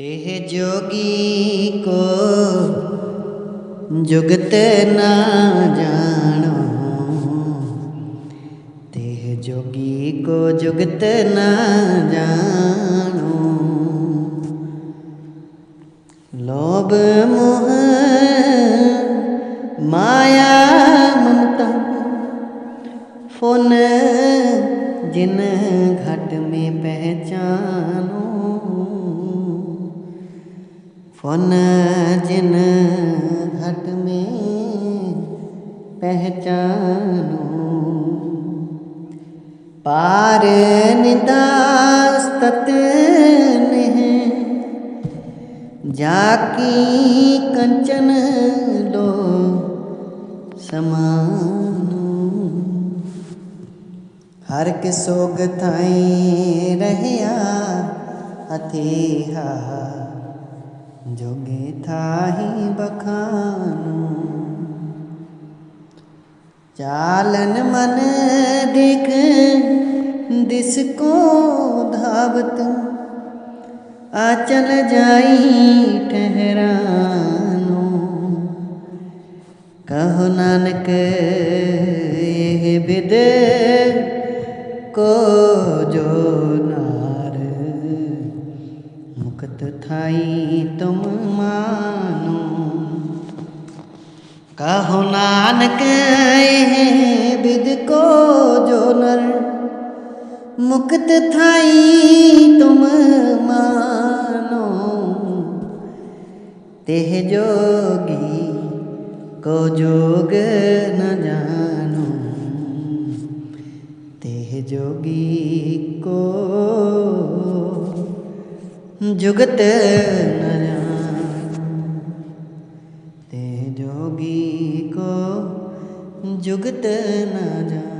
Teh जोगी को जुगत ना जानो। तेह जोगी को जुगत ना जानो। लोभ मोह माया ममता, फ़ोन जिन घट में पहचानो। फ़ोन जिन घट में पहचानो। पार निदास तत्न जाकी कंचन लो समानो। हर के सोग थाई रहया अथेहा जोगे थाही बखानो। चालन मन देख दिस को धावत, आचल जाई ठहरानो। कहो नानक, यह विद को जो नार। मुक्त थाई तुम कहो नानक विद को जो नर, मुक्त थाई तुम मानो। तेह जोगी को जोग न जानो। तेह जोगी को जुगत न जुगत न जानो